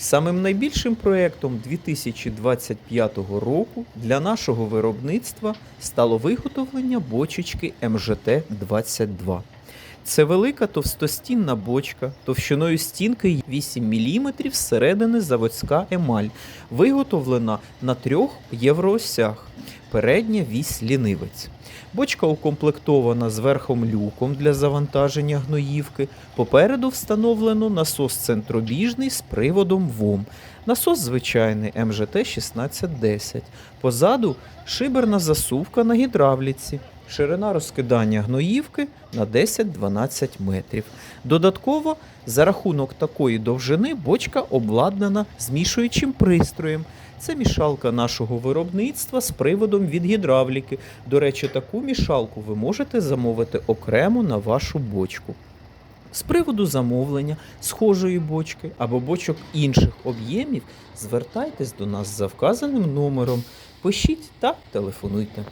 Самим найбільшим проєктом 2025 року для нашого виробництва стало виготовлення бочечки МЖТ-22. Це велика товстостінна бочка, товщиною стінки 8 мм зсередини заводська емаль, виготовлена на трьох євроосях. Передня вісь лінивець. Бочка укомплектована зверхом люком для завантаження гноївки. Попереду встановлено насос центробіжний з приводом ВОМ. Насос звичайний МЖТ 1610. Позаду шиберна засувка на гідравліці. Ширина розкидання гноївки на 10-12 метрів. Додатково, за рахунок такої довжини, бочка обладнана змішуючим пристроєм. Це мішалка нашого виробництва з приводом від гідравліки. До речі, таку мішалку ви можете замовити окремо на вашу бочку. З приводу замовлення схожої бочки або бочок інших об'ємів, звертайтесь до нас за вказаним номером, пишіть та телефонуйте.